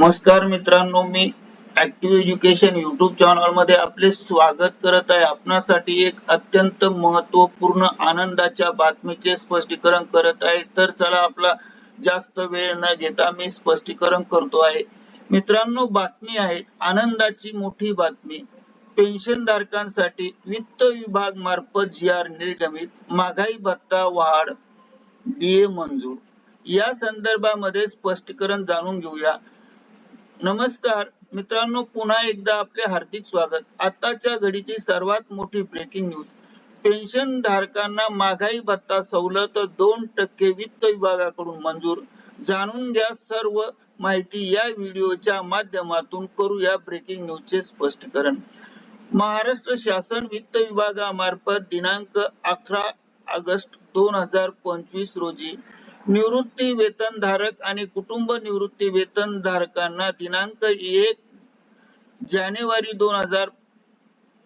नमस्कार मित्रांनो मी ऍक्टिव्ह एज्युकेशन युट्यूब चॅनलमध्ये आपले स्वागत करत आहे. आपणासाठी एक अत्यंत महत्त्वपूर्ण आनंदाच्या बातमीचे स्पष्टीकरण करत आहे. तर चला आपला जास्त वेळ न घेता मी स्पष्टीकरण करतो आहे. मित्रांनो बातमी आहे. आनंदाची मोठी बातमी. पेन्शन धारकांसाठी वित्त विभाग मार्फत जी आर निर्गमित महागाई भत्ता वाढ डीए मंजूर. या संदर्भामध्ये स्पष्टीकरण जाणून घेऊया. नमस्कार. मित्रांनो पुन्हा एकदा आपले हार्दिक स्वागत. आताच्या घडीची सर्वात मोठी ब्रेकिंग न्यूज पेन्शन धारकांना महागाई भत्ता सवलत दोन टक्के वित्त विभागाकडून मंजूर. जाणून घ्या सर्व माहिती या व्हिडिओच्या माध्यमातून करूया ब्रेकिंग न्यूजचे स्पष्टीकरण. महाराष्ट्र शासन वित्त विभागामार्फत दिनांक अकरा ऑगस्ट दोन हजार पंचवीस रोजी निवृत्ती वेतन धारक आणि कुटुंब निवृत्ती वेतन धारकांना दिनांक एक जानेवारी दोन हजार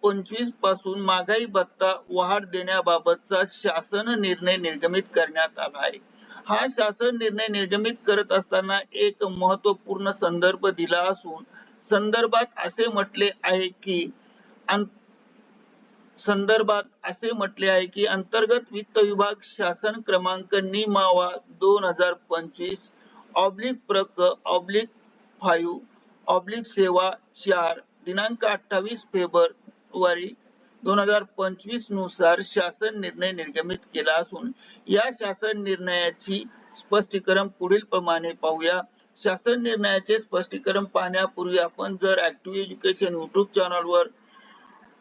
पंचवीसपासून महागाई भत्ता वाढ देण्याबाबतचा शासन निर्णय निर्गमित करण्यात आला आहे. हा शासन निर्णय निर्गमित करत असताना एक महत्त्वपूर्ण संदर्भ दिला असून संदर्भात असे म्हटले आहे की संदर्भात असे म्हटले आहे की अंतर्गत वित्त विभाग शासन क्रमांक निमावा दोन हजार पंचवीस ऑब्लिक प्रक ऑब्लिक फाईव्ह ऑब्लिक सेवा चार दिनांक अठ्ठावीस फेब्रुवारी दोन हजार पंचवीसनुसार शासन निर्णय निर्गमित केला असून या शासन निर्णयाची स्पष्टीकरण पुढील प्रमाणे पाहूया. शासन निर्णयाचे स्पष्टीकरण पाहण्यापूर्वी आपण जर ऍक्टिव्ह एज्युकेशन युट्यूब चॅनलवर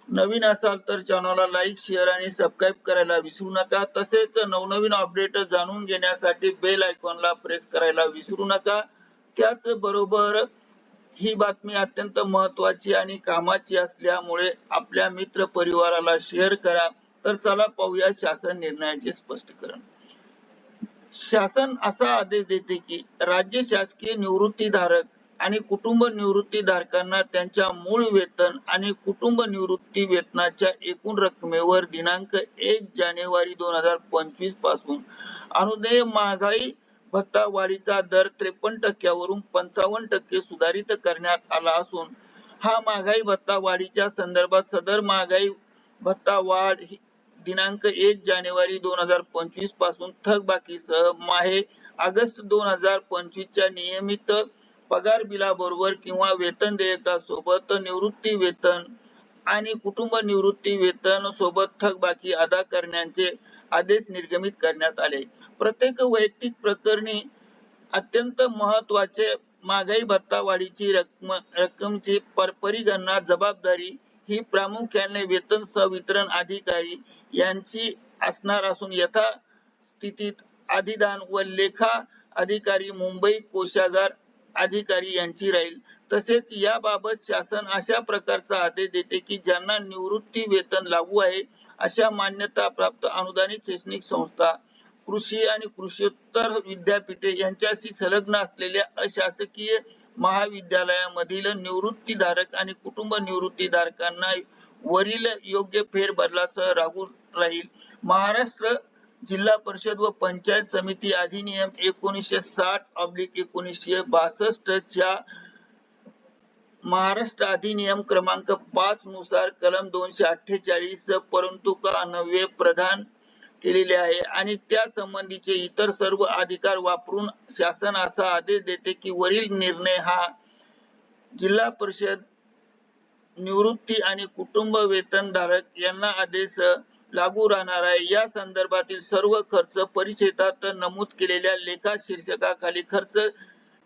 नवीन असाल तर चॅनलला लाईक शेअर आणि सबस्क्राईब करायला विसरू नका. तसेच नवनवीन अपडेट जाणून घेण्यासाठी बेल आयकॉनला प्रेस करायला विसरू नका. त्याचबरोबर ही बातमी अत्यंत महत्वाची आणि कामाची असल्यामुळे आपल्या मित्र परिवाराला शेअर करा. तर चला पाहूया शासन निर्णयाचे स्पष्टीकरण. शासन असा आदेश देते की राज्य शासकीय निवृत्तीधारक आणि कुटुंब निवृत्ती धारकांना त्यांच्या मूळ वेतन आणि कुटुंब निवृत्ती वेतनाच्या एकूण रकमेवर दिनांक एक जानेवारी दोन हजार पंचवीसपासून अनुदेय महागाई भत्ता वाढीचा दर त्रेपन्न टक्क्यावरून पंचावन्न टक्के सुधारित करण्यात आला असून हा महागाई भत्ता वाढीच्या संदर्भात सदर महागाई भत्ता वाढ दिनांक एक जानेवारी दोन हजार पंचवीसपासून थकबाकीसह माहे ऑगस्ट दोन हजार पंचवीस च्या नियमित पगार बिलाबरोबर किंवा वेतन देयकासोबत निवृत्ती वेतन आणि कुटुंब निवृत्ती वेतन सोबत थकबाकी अदा करण्याचे आदेश निर्गमित करण्यात आले. प्रत्येक वैयक्तिक प्रकरणी अत्यंत महत्त्वाचे महागाई भत्ता वाढीची रक्कम रक्कमची पर- परिगणना जबाबदारी ही प्रामुख्याने वेतन संवितरण अधिकारी यांची असणार असून यथा स्थितीत अधिदान व लेखा अधिकारी मुंबई कोशागार अधिकारी यांची राहील. तसेच याबाबत शासन अशा प्रकारचा आदेश देते की ज्यांना निवृत्ती वेतन लागू आहे अशा मान्यता प्राप्त अनुदानित शैक्षणिक संस्था कृषी आणि कृषीोत्तर विद्यापीठे यांच्याशी संलग्न असलेल्या अशासकीय महाविद्यालयामधील निवृत्तीधारक आणि कुटुंब निवृत्तीधारकांना वरील योग्य फेरबदलासह लागू राहील. महाराष्ट्र जिल्हा परिषद व पंचायत समिती अधिनियम एकोणीसशे साठ ऑब्लिक एकोणीसशे बासष्ट च्या महाराष्ट्र अधिनियम क्रमांक पाच नुसार कलम दोनशे अठ्ठेचाळीस परंतु का नव्हे प्रधान केलेले आहे. आणि त्या संबंधीचे इतर सर्व अधिकार वापरून शासन असा आदेश देते की वरील निर्णय हा जिल्हा परिषद निवृत्ती आणि कुटुंब वेतनधारक यांना आदेश लागू राहणार आहे. या संदर्भातील सर्व खर्च परिच्छेदात नमूद केलेल्या लेखा शीर्षकाखाली खर्च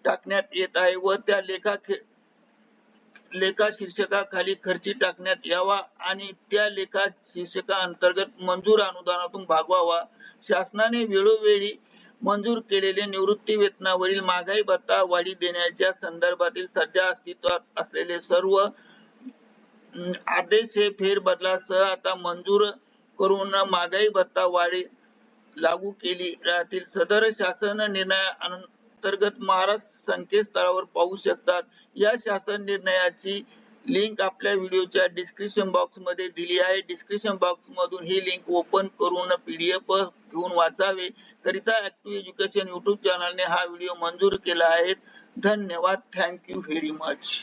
टाकण्यात येत आहे व त्या लेखा लेखा शीर्षकाखाली खर्ची टाकण्यात यावा आणि त्या लेखा शीर्षका अंतर्गत मंजूर अनुदानातून भागवावा. शासनाने वेळोवेळी मंजूर केलेले निवृत्ती वेतनावरील महागाई भत्ता वाढी देण्याच्या संदर्भातील सध्या अस्तित्वात असलेले सर्व आदेश हे फेरबदलासह आता मंजूर करून महागाई भत्ता वाढी लागू केली राहतील. सदर शासन निर्णया अंतर्गत महाराष्ट्र संकेतस्थळावर पाहू शकतात. या शासन निर्णयाची लिंक आपल्या व्हिडिओच्या डिस्क्रिप्शन बॉक्समध्ये दिली आहे. डिस्क्रिप्शन बॉक्स मधून ही लिंक ओपन करून पीडीएफ घेऊन वाचावे. करिता ऍक्टिव्ह एज्युकेशन युट्यूब चॅनलने हा व्हिडिओ मंजूर केला आहे. धन्यवाद. Thank you very much